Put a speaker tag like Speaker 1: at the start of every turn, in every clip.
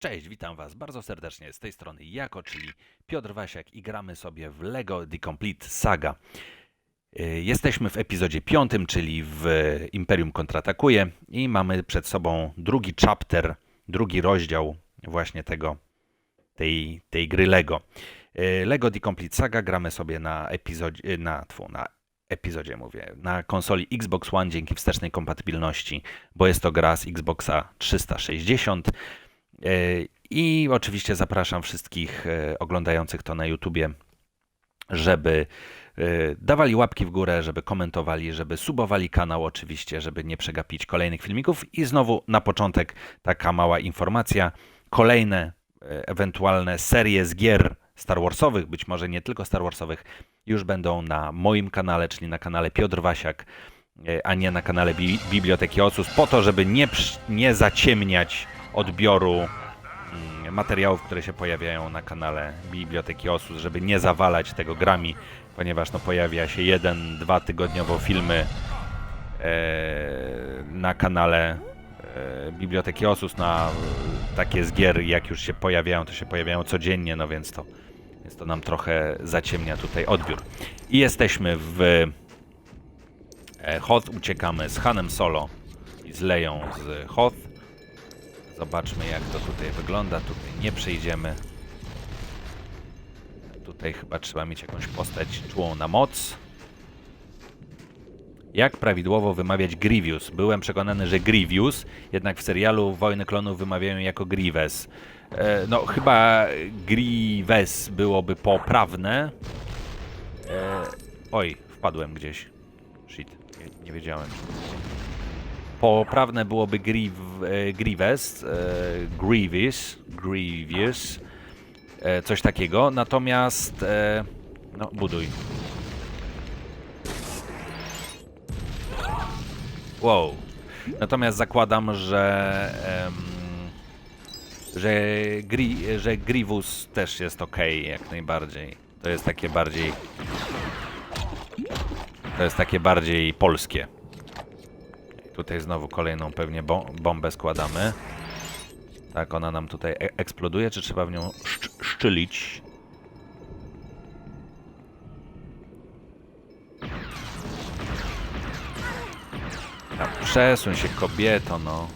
Speaker 1: Cześć, witam Was bardzo serdecznie z tej strony Jako, czyli Piotr Wasiak i gramy sobie w LEGO The Complete Saga. Y, Jesteśmy w epizodzie piątym, czyli w Imperium kontratakuje i mamy przed sobą drugi chapter, drugi rozdział właśnie tego, tej, tej gry LEGO. Y, LEGO The Complete Saga gramy sobie na epizodzie, na, tfu, na epizodzie mówię, na konsoli Xbox One dzięki wstecznej kompatybilności, bo jest to gra z Xboxa 360. E, I oczywiście zapraszam wszystkich e, oglądających to na YouTubie, żeby e, dawali łapki w górę, żeby komentowali, żeby subowali kanał oczywiście, żeby nie przegapić kolejnych filmików. I znowu na początek taka mała informacja. Kolejne ewentualne serie z gier Star Warsowych, być może nie tylko Star Warsowych, już będą na moim kanale, czyli na kanale Piotr Wasiak, a nie na kanale Bi- Biblioteki Osus, po to, żeby nie, nie zaciemniać odbioru mm, materiałów, które się pojawiają na kanale Biblioteki Osus, żeby nie zawalać tego grami, ponieważ no, pojawia się jeden, dwa tygodniowo filmy e, na kanale e, Biblioteki Osus na e, takie z gier, jak już się pojawiają, to się pojawiają codziennie, no więc to, więc to nam trochę zaciemnia tutaj odbiór. I jesteśmy w Hoth, uciekamy z Hanem Solo i z Leją z Hoth. Zobaczmy jak to tutaj wygląda. Tutaj nie przejdziemy. Tutaj chyba trzeba mieć jakąś postać czułą na moc. Jak prawidłowo wymawiać Grievous? Byłem przekonany, że Grievous, jednak w serialu Wojny Klonów wymawiają jako Grievous. E, no, chyba Grievous byłoby poprawne. E, oj, wpadłem gdzieś. Shit, nie, nie wiedziałem. Poprawne byłoby Grieve, e, e, Grievous, Grievous, e, coś takiego. Natomiast, no, buduj. Wow. Natomiast zakładam, że że, Gri, że Grievous też jest ok, jak najbardziej. To jest takie bardziej to jest takie bardziej polskie. Tutaj znowu kolejną pewnie bo bombę składamy. Tak, ona nam tutaj e eksploduje, czy trzeba w nią szcz szczylić? A przesuń się kobieto, no.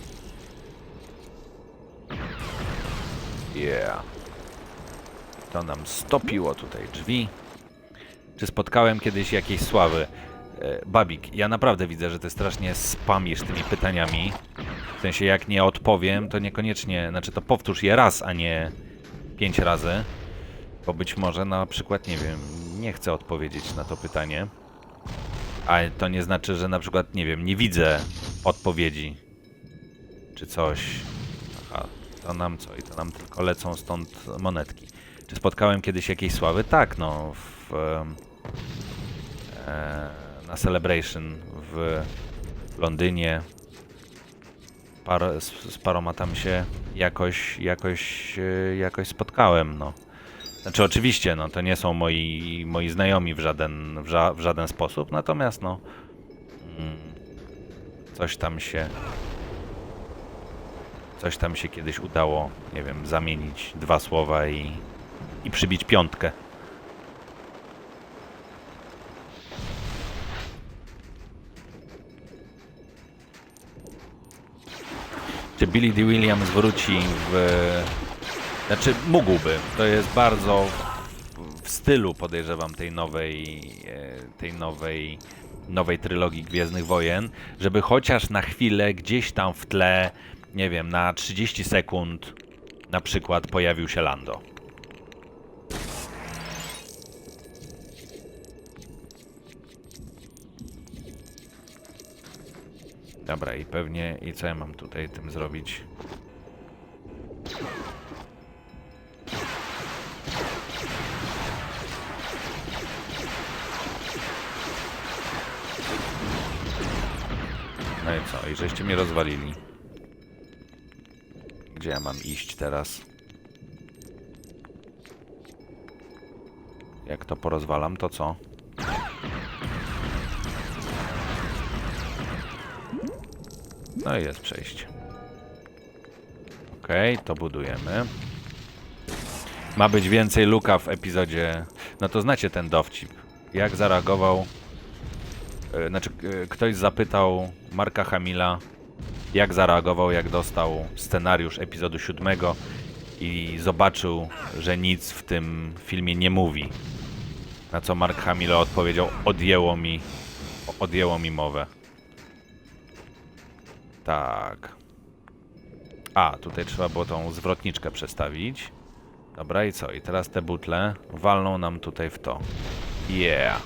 Speaker 1: Yeah. To nam stopiło tutaj drzwi. Czy spotkałem kiedyś jakieś sławy? E, Babik, ja naprawdę widzę, że ty strasznie spamisz tymi pytaniami. W sensie, jak nie odpowiem, to niekoniecznie, znaczy to powtórz je raz, a nie pięć razy. Bo być może na przykład, nie wiem, nie chcę odpowiedzieć na to pytanie. A to nie znaczy, że na przykład, nie wiem, nie widzę odpowiedzi. Czy coś. Aha, to nam co? I to nam tylko lecą stąd monetki. Czy spotkałem kiedyś jakieś sławy? Tak, no. W, e, na Celebration w Londynie. Par, z, z paroma tam się jakoś, jakoś, e, jakoś spotkałem, no. Znaczy oczywiście, no to nie są moi, moi znajomi w żaden, w, ża, w żaden sposób, natomiast no mm, coś tam się coś tam się kiedyś udało, nie wiem, zamienić dwa słowa i, i przybić piątkę. Czy Billy D. Williams wróci w... Znaczy mógłby. To jest bardzo w- stylu podejrzewam tej nowej e, tej nowej nowej trylogii Gwiezdnych Wojen, żeby chociaż na chwilę gdzieś tam w tle, nie wiem, na 30 sekund na przykład pojawił się Lando. Dobra, i pewnie, i co ja mam tutaj tym zrobić? No i co? I żeście mnie rozwalili. Gdzie ja mam iść teraz? Jak to porozwalam, to co? No i jest przejście. Okej, to budujemy. Ma być więcej luka w epizodzie. No to znacie ten dowcip. Jak zareagował. e, Znaczy, e, ktoś zapytał Marka Hamila, jak zareagował, jak dostał scenariusz epizodu siódmego i zobaczył, że nic w tym filmie nie mówi. Na co Mark Hamill odpowiedział: Odjęło mi, odjęło mi mowę. Tak. A, tutaj trzeba było tą zwrotniczkę przestawić. Dobra, i co? I teraz te butle walną nam tutaj w to. Yeah!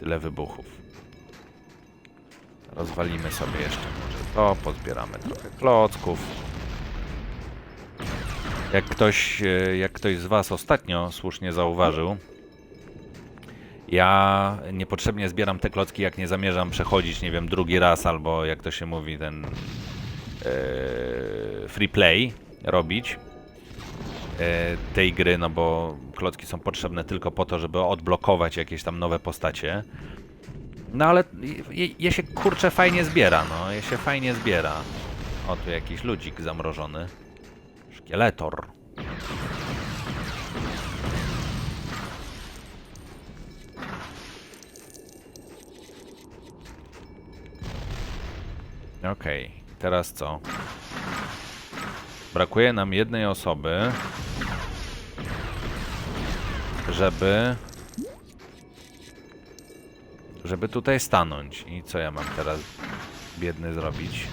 Speaker 1: Tyle wybuchów. Rozwalimy sobie jeszcze może to, pozbieramy trochę klocków. Jak ktoś, e, jak ktoś z Was ostatnio słusznie zauważył, ja niepotrzebnie zbieram te klocki, jak nie zamierzam przechodzić, nie wiem, drugi raz, albo jak to się mówi, ten e, free play robić e, tej gry, no bo klocki są potrzebne tylko po to, żeby odblokować jakieś tam nowe postacie. No ale je, je się kurczę fajnie zbiera, no, je się fajnie zbiera. O, tu jakiś ludzik zamrożony. Szkieletor. Okej, teraz co? Brakuje nam jednej osoby, żeby żeby tutaj stanąć. I co ja mam teraz biedny zrobić?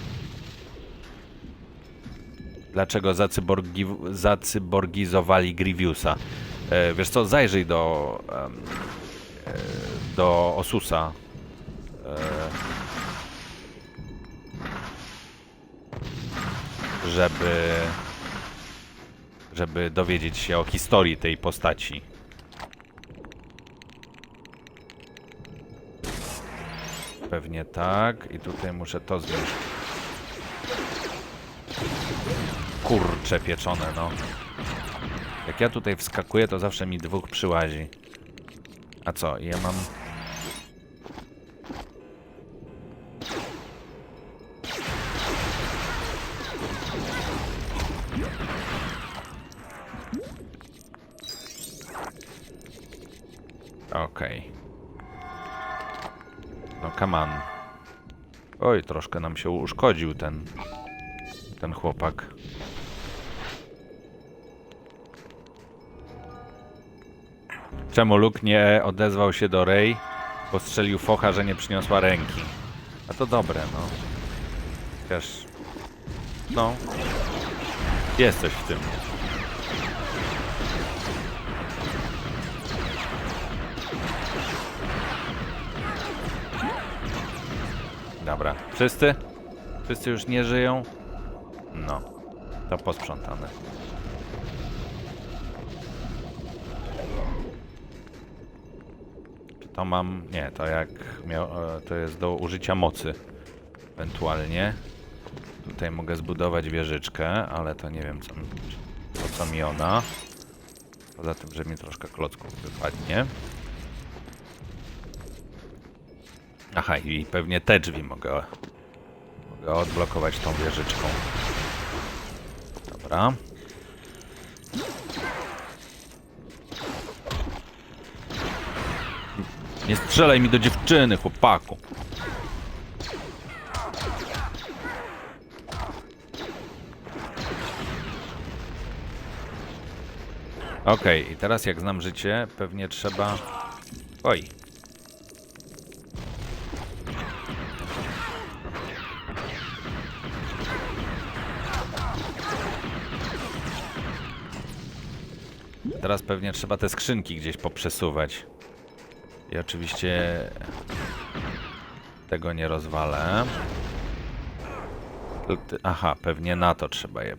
Speaker 1: Dlaczego zacyborgi, zacyborgizowali Grievousa? E, wiesz co, zajrzyj do e, do Osusa. E, żeby żeby dowiedzieć się o historii tej postaci. Pewnie tak. I tutaj muszę to zmniejszyć. Kurcze pieczone, no. Jak ja tutaj wskakuję, to zawsze mi dwóch przyłazi. A co? Ja mam... Okej. No come on. Oj, troszkę nam się uszkodził ten... ten chłopak. Czemu Luke nie odezwał się do Rey? Bo strzelił focha, że nie przyniosła ręki. A to dobre, no. Chociaż... No. Jest coś w tym. Wszyscy? Wszyscy już nie żyją? No. To posprzątane. Czy to mam... Nie, to jak miał... e, To jest do użycia mocy. Ewentualnie. Tutaj mogę zbudować wieżyczkę, ale to nie wiem co, mi- po co mi ona. Poza tym, że mi troszkę klocków wypadnie. Aha, i pewnie te drzwi mogę, mogę odblokować tą wieżyczką. Dobra. Nie strzelaj mi do dziewczyny, chłopaku. Okej, i teraz jak znam życie, pewnie trzeba... Oj, Teraz pewnie trzeba te skrzynki gdzieś poprzesuwać. I oczywiście tego nie rozwalę. Aha, pewnie na to trzeba je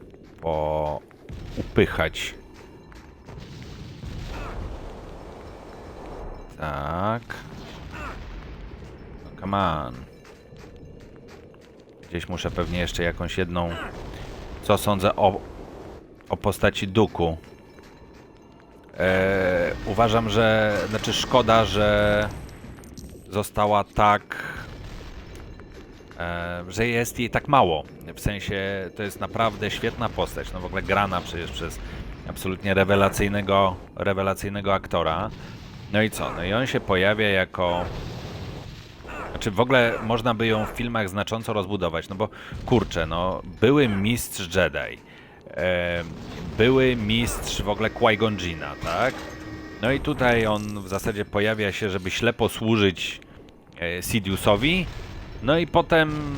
Speaker 1: upychać. Tak. No come on. Gdzieś muszę pewnie jeszcze jakąś jedną... Co sądzę o, o postaci Duku? E, uważam, że. Znaczy, szkoda, że została tak. e, że jest jej tak mało. W sensie to jest naprawdę świetna postać. No w ogóle grana przecież przez absolutnie rewelacyjnego, rewelacyjnego aktora. No i co? No i on się pojawia jako. Znaczy w ogóle można by ją w filmach znacząco rozbudować, no bo kurczę, no były mistrz Jedi, e, były mistrz w ogóle Qui-Gon Jinna, tak? No i tutaj on w zasadzie pojawia się, żeby ślepo służyć e, Sidiousowi, no i potem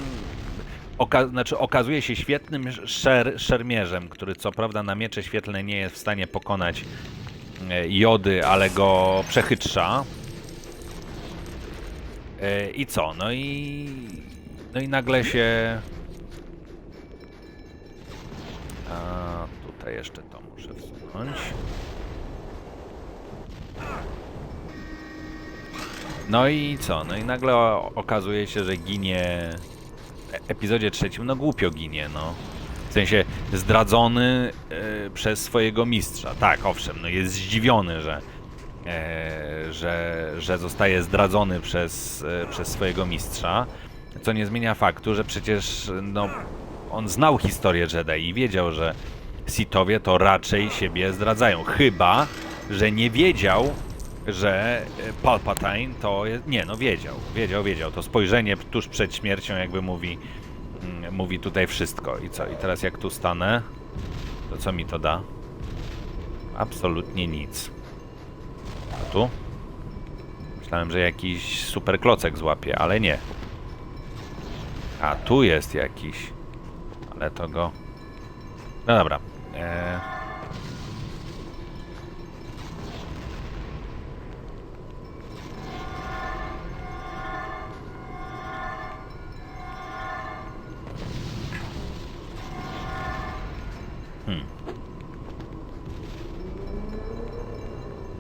Speaker 1: oka znaczy okazuje się świetnym szer szermierzem, który co prawda na miecze świetlne nie jest w stanie pokonać e, Jody, ale go przechytrza. E, I co? No i no i nagle się a tutaj jeszcze to muszę wsunąć. No i co? No i nagle okazuje się, że ginie w epizodzie trzecim, no głupio ginie, no. W sensie zdradzony e, przez swojego mistrza. Tak, owszem, no jest zdziwiony, że, e, że, że zostaje zdradzony przez, e, przez swojego mistrza, co nie zmienia faktu, że przecież no, on znał historię Jedi i wiedział, że Sithowie to raczej siebie zdradzają. Chyba, że nie wiedział, że e, Palpatine to jest... Nie, no wiedział, wiedział, wiedział. To spojrzenie tuż przed śmiercią jakby mówi, mm, mówi tutaj wszystko. I co? I teraz jak tu stanę, to co mi to da? Absolutnie nic. A tu? Myślałem, że jakiś super klocek złapie, ale nie. A tu jest jakiś. Ale to go. No dobra. Eee...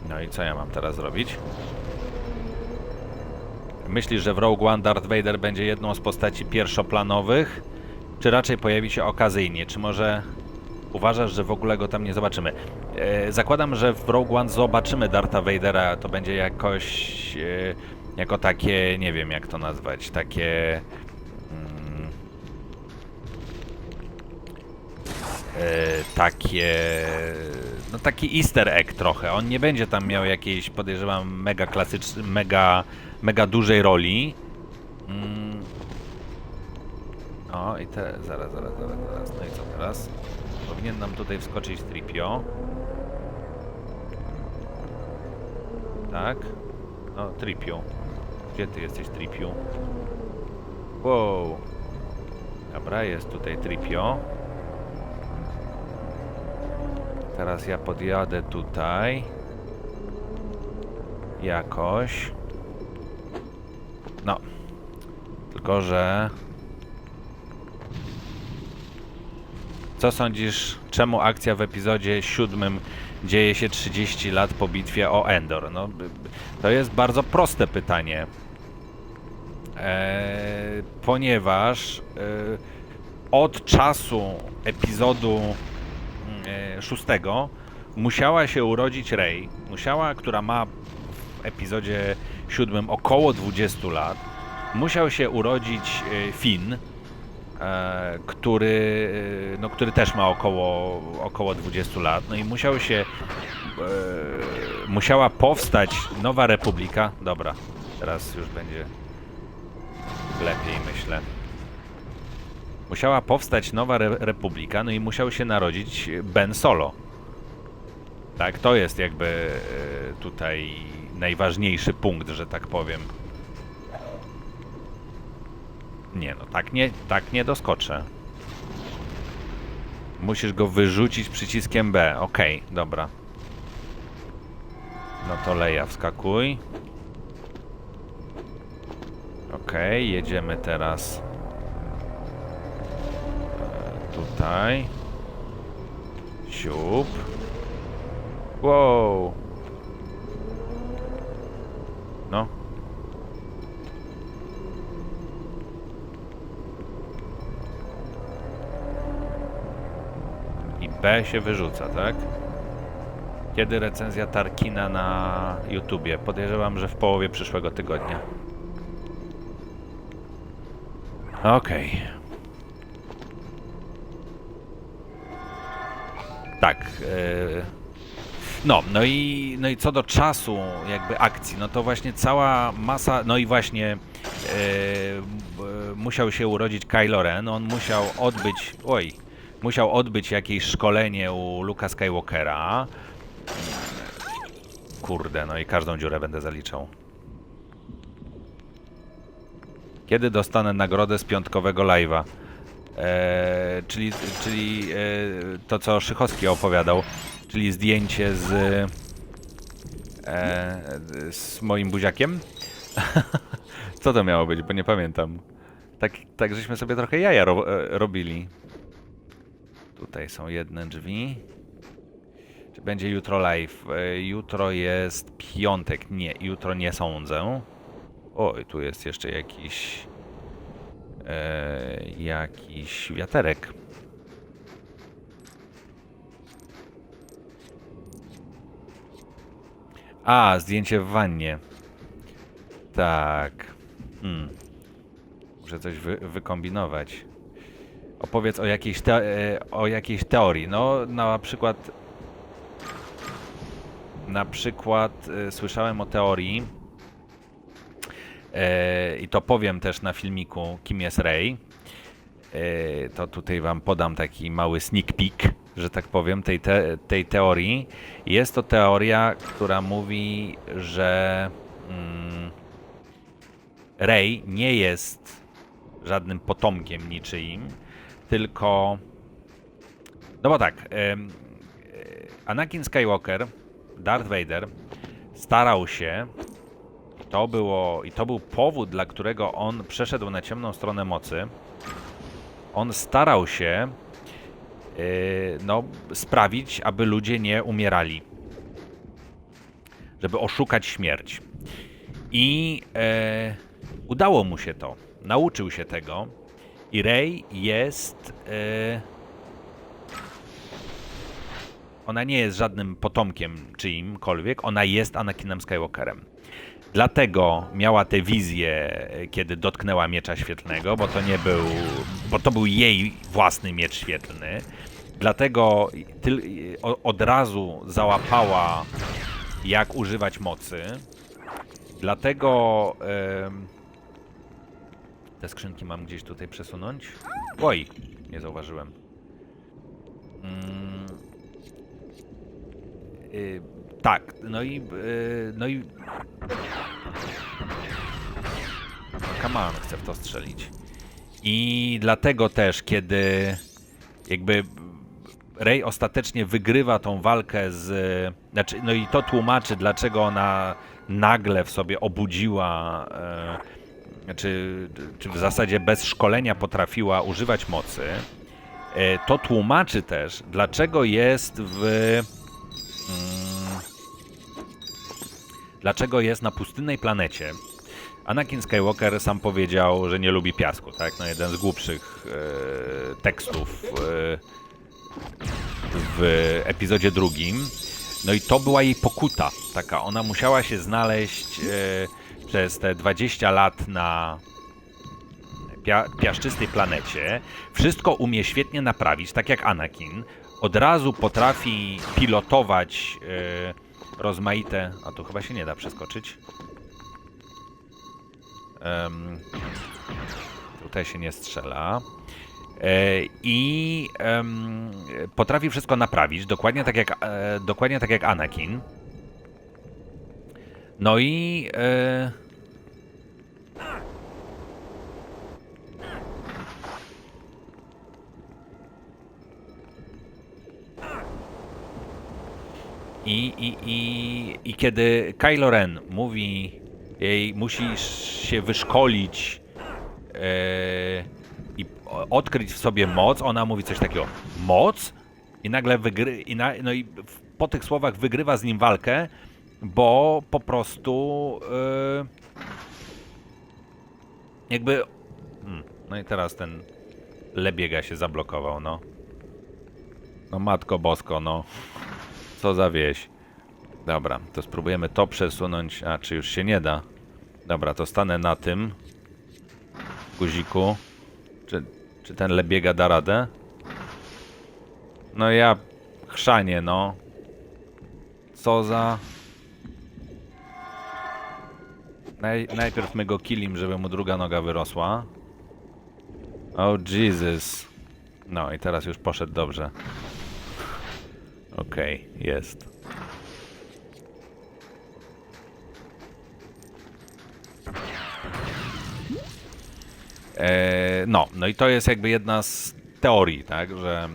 Speaker 1: No i co ja mam teraz zrobić? Myślisz, że w Rogue One Darth Vader będzie jedną z postaci pierwszoplanowych, czy raczej pojawi się okazyjnie? Czy może uważasz, że w ogóle go tam nie zobaczymy? E, zakładam, że w Rogue One zobaczymy Dartha Vadera, to będzie jakoś e, jako takie, nie wiem jak to nazwać, takie mm, e, takie no taki easter egg trochę. On nie będzie tam miał jakiejś, podejrzewam, mega klasycznej, mega, mega dużej roli. Mm. O, i te, zaraz, zaraz, zaraz, zaraz. No i co teraz? Powinien nam tutaj wskoczyć Tripio. Tak? No, Tripio. Gdzie ty jesteś, Tripio? Wow. Dobra, jest tutaj Tripio. Teraz ja podjadę tutaj. Jakoś. No. Tylko, że... Co sądzisz, czemu akcja w epizodzie siódmym dzieje się 30 lat po bitwie o Endor? No, to jest bardzo proste pytanie. Eee, ponieważ e, od czasu epizodu e, szóstego musiała się urodzić Rey, musiała, która ma w epizodzie siódmym około 20 lat, musiał się urodzić e, Finn, który, e, no, który też ma około, około 20 lat, no i musiał się e, musiała powstać nowa republika. Dobra, teraz już będzie lepiej, myślę musiała powstać nowa re republika, no i musiał się narodzić Ben Solo. Tak, to jest jakby e, tutaj najważniejszy punkt, że tak powiem. Nie, no tak nie, tak nie doskoczę. Musisz go wyrzucić przyciskiem B. Okej, dobra. No to Leja, wskakuj. Okej, jedziemy teraz tutaj. Siup. Wow. B się wyrzuca, tak? Kiedy recenzja Tarkina na YouTubie? Podejrzewam, że w połowie przyszłego tygodnia. Okej. Tak. e, No, no i, no i co do czasu jakby akcji, no to właśnie cała masa, no i właśnie b- musiał się urodzić Kylo Ren, on musiał odbyć, oj, musiał odbyć jakieś szkolenie u Luka Skywalkera. Kurde, no i każdą dziurę będę zaliczał. Kiedy dostanę nagrodę z piątkowego live'a? Eee, czyli czyli e, to, co Szychowski opowiadał, czyli zdjęcie z, e, z moim buziakiem. co to miało być, bo nie pamiętam. Tak, tak żeśmy sobie trochę jaja ro, e, robili. Tutaj są jedne drzwi. Czy będzie jutro live? E, jutro jest piątek. Nie, jutro nie sądzę. Oj, tu jest jeszcze jakiś e, jakiś wiaterek. A, zdjęcie w wannie. Tak. Hmm. Muszę coś wy, wykombinować. Opowiedz o jakiejś, e, o jakiejś teorii. No, na przykład. Na przykład e, słyszałem o teorii, E, I to powiem też na filmiku, kim jest Rey. E, To tutaj wam podam taki mały sneak peek, że tak powiem, tej, te, tej teorii. Jest to teoria, która mówi, że mm, Rey nie jest żadnym potomkiem niczyim, tylko. No bo tak. e, Anakin Skywalker, Darth Vader, starał się to, było, I to był powód, dla którego on przeszedł na ciemną stronę mocy. On starał się yy, no, sprawić, aby ludzie nie umierali. Żeby oszukać śmierć. I e, udało mu się to. Nauczył się tego. I Rey jest. E, ona nie jest żadnym potomkiem czyimkolwiek. Ona jest Anakinem Skywalkerem. Dlatego miała tę wizję, kiedy dotknęła miecza świetlnego, bo to nie był, bo to był jej własny miecz świetlny. Dlatego od razu załapała, jak używać mocy. Dlatego em, te skrzynki mam gdzieś tutaj przesunąć. Oj, nie zauważyłem. Mm, y, tak, no i, y, no i Kaman chce w to strzelić. I dlatego też, kiedy jakby Rey ostatecznie wygrywa tą walkę z. Znaczy, no i to tłumaczy, dlaczego ona nagle w sobie obudziła. E, czy, czy w zasadzie bez szkolenia potrafiła używać mocy. E, to tłumaczy też, dlaczego jest w. Mm, dlaczego jest na pustynnej planecie. Anakin Skywalker sam powiedział, że nie lubi piasku, tak? No jeden z głupszych e, tekstów e, w epizodzie drugim. No i to była jej pokuta taka. Ona musiała się znaleźć przez te 20 lat na pia piaszczystej planecie. Wszystko umie świetnie naprawić, tak jak Anakin. Od razu potrafi pilotować e, rozmaite... A tu chyba się nie da przeskoczyć. Em, tutaj się nie strzela. E, I potrafi wszystko naprawić, dokładnie tak jak, e, dokładnie tak jak Anakin. No i. I, i, i, I kiedy Kylo Ren mówi jej, musisz się wyszkolić e, i odkryć w sobie moc, ona mówi coś takiego, moc? I nagle wygry, i na, no i po tych słowach wygrywa z nim walkę, bo po prostu e, jakby, hmm, no i teraz ten lebiega się zablokował, no. No matko bosko, no. Co za wieś. Dobra, to spróbujemy to przesunąć. A, czy już się nie da? Dobra, to stanę na tym guziku. Czy, czy ten lebiega da radę? No ja chrzanie, no. Co za... Naj, najpierw my go killim, żeby mu druga noga wyrosła. Oh Jesus. No i teraz już poszedł dobrze. Okej, jest. E, no, no i to jest jakby jedna z teorii, tak, że,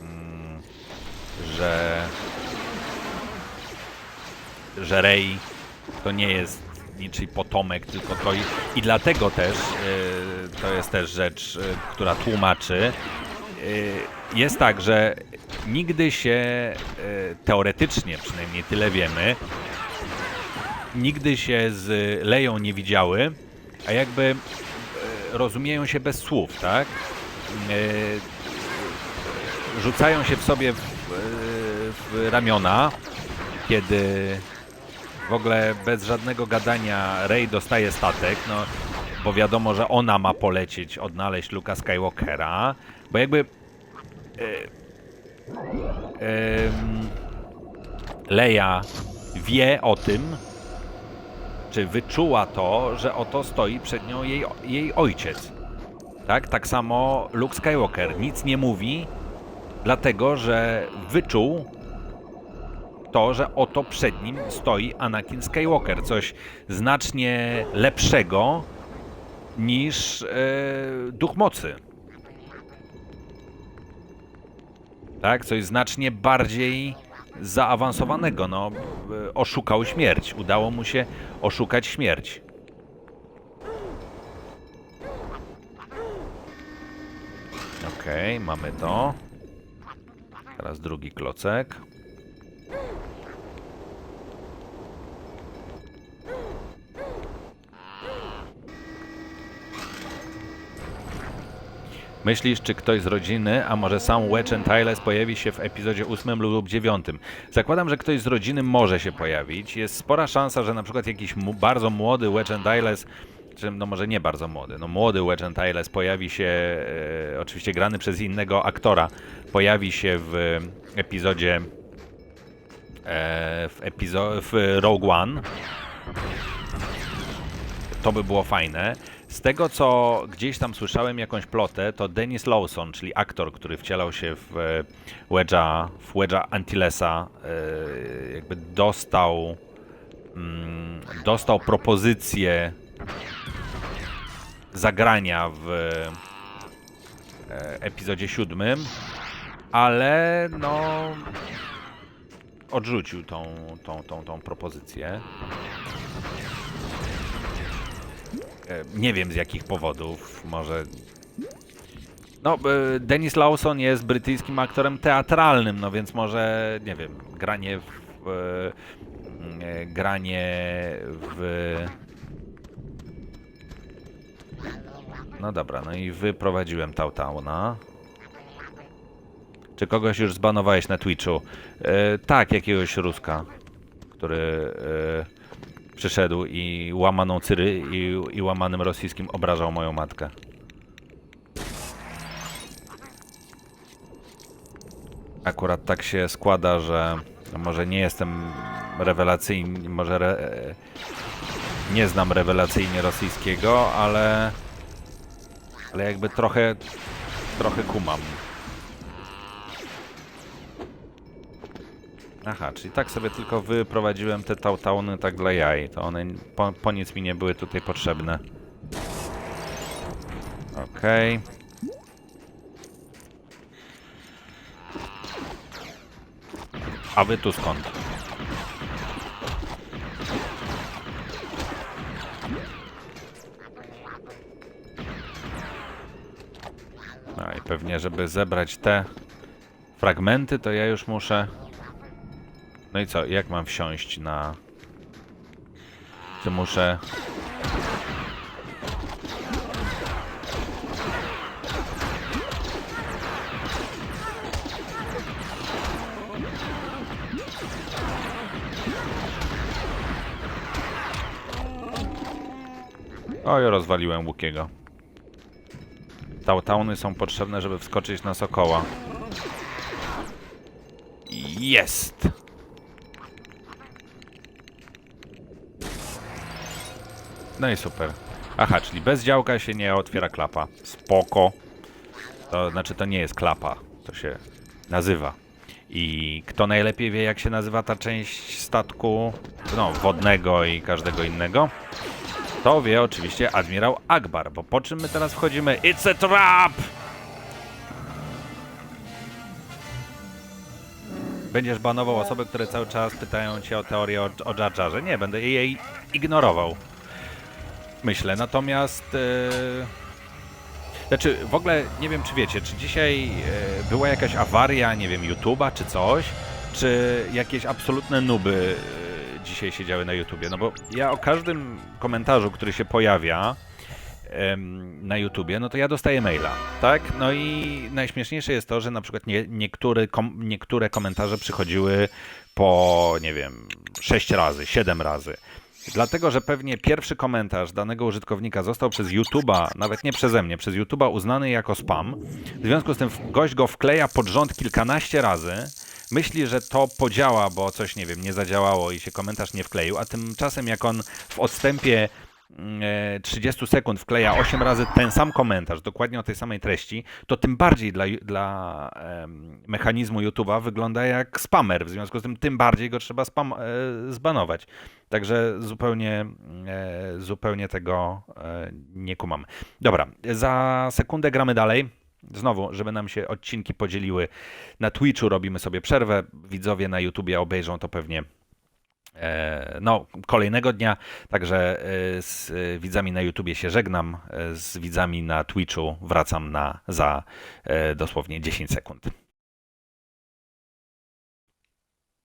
Speaker 1: mm, że, że Rey to nie jest niczyj potomek, tylko to i, i dlatego też e, to jest też rzecz, e, która tłumaczy. E, jest tak, że nigdy się e, teoretycznie, przynajmniej tyle wiemy, nigdy się z Leją nie widziały, a jakby e, rozumieją się bez słów, tak? E, Rzucają się w sobie w, w ramiona, kiedy w ogóle bez żadnego gadania Rey dostaje statek, no bo wiadomo, że ona ma polecieć, odnaleźć Luka Skywalkera, bo jakby Leia wie o tym, czy wyczuła to, że oto stoi przed nią jej, jej ojciec. Tak? Tak samo Luke Skywalker nic nie mówi, dlatego że wyczuł to, że oto przed nim stoi Anakin Skywalker. Coś znacznie lepszego niż e, Duch Mocy. Tak? Coś znacznie bardziej zaawansowanego. No, e, oszukał śmierć. Udało mu się oszukać śmierć. Okej, mamy to. Teraz drugi klocek. Myślisz, czy ktoś z rodziny, a może sam Wedge and Tyles pojawi się w epizodzie 8 lub 9? Zakładam, że ktoś z rodziny może się pojawić. Jest spora szansa, że na przykład jakiś bardzo młody Wedge and Tyles, czy no może nie bardzo młody, no młody Wedge and Tyles pojawi się, e, oczywiście grany przez innego aktora, pojawi się w epizodzie e, w, w Rogue One. To by było fajne. Z tego, co gdzieś tam słyszałem jakąś plotę, to Dennis Lawson, czyli aktor, który wcielał się w e, Wedge'a, w Wedge'a Antilesa, e, jakby dostał mm, dostał propozycję zagrania w e, epizodzie siódmym, ale no odrzucił tą, tą, tą, tą propozycję. E, Nie wiem z jakich powodów, może. No, e, Dennis Lawson jest brytyjskim aktorem teatralnym, no więc może, nie wiem, granie w. e, granie w. No dobra, no i wyprowadziłem Tautauna. Czy kogoś już zbanowałeś na Twitchu? E, tak, jakiegoś Ruska, który e, przyszedł i łamaną Cyry i, i łamanym rosyjskim obrażał moją matkę. Akurat tak się składa, że może nie jestem rewelacyjny, może re, nie znam rewelacyjnie rosyjskiego, ale ale jakby trochę trochę kumam. Aha, czyli tak sobie tylko wyprowadziłem te tautauny tak dla jaj. To one po, po nic mi nie były tutaj potrzebne. Okej. A wy tu skąd? No i pewnie, żeby zebrać te fragmenty, to ja już muszę no i co, jak mam wsiąść na... Czy muszę... Oj, rozwaliłem Łukiego. Tautauny są potrzebne, żeby wskoczyć na sokoła. Jest! No i super. Aha, czyli bez działka się nie otwiera klapa. Spoko. To znaczy, to nie jest klapa. To się nazywa. I kto najlepiej wie, jak się nazywa ta część statku, no, wodnego i każdego innego? To wie oczywiście admirał Akbar, bo po czym my teraz wchodzimy? It's a trap! Będziesz banował osoby, które cały czas pytają cię o teorię o, o Jar Jarze? Nie, będę jej ignorował. Myślę, natomiast... e, Znaczy, w ogóle nie wiem, czy wiecie, czy dzisiaj e, była jakaś awaria, nie wiem, YouTube'a czy coś, czy jakieś absolutne nuby e, dzisiaj siedziały na YouTubie? No bo ja o każdym komentarzu, który się pojawia na YouTubie, no to ja dostaję maila, tak? No i najśmieszniejsze jest to, że na przykład nie, kom, niektóre komentarze przychodziły po, nie wiem, 6 razy, 7 razy. Dlatego, że pewnie pierwszy komentarz danego użytkownika został przez YouTube'a, nawet nie przeze mnie, przez YouTube'a uznany jako spam. W związku z tym gość go wkleja pod rząd kilkanaście razy. Myśli, że to podziała, bo coś, nie wiem, nie zadziałało i się komentarz nie wkleił, a tymczasem jak on w odstępie 30 sekund wkleja 8 razy ten sam komentarz, dokładnie o tej samej treści, to tym bardziej dla, dla mechanizmu YouTube'a wygląda jak spamer. W związku z tym tym bardziej go trzeba spam, e, zbanować. Także zupełnie, e, zupełnie tego e, nie kumam. Dobra, za sekundę gramy dalej. Znowu, żeby nam się odcinki podzieliły. Na Twitchu robimy sobie przerwę. Widzowie na YouTubie obejrzą to pewnie e, no, kolejnego dnia. Także e, z e, widzami na YouTubie się żegnam. e, Z widzami na Twitchu wracam na za e, dosłownie 10 sekund.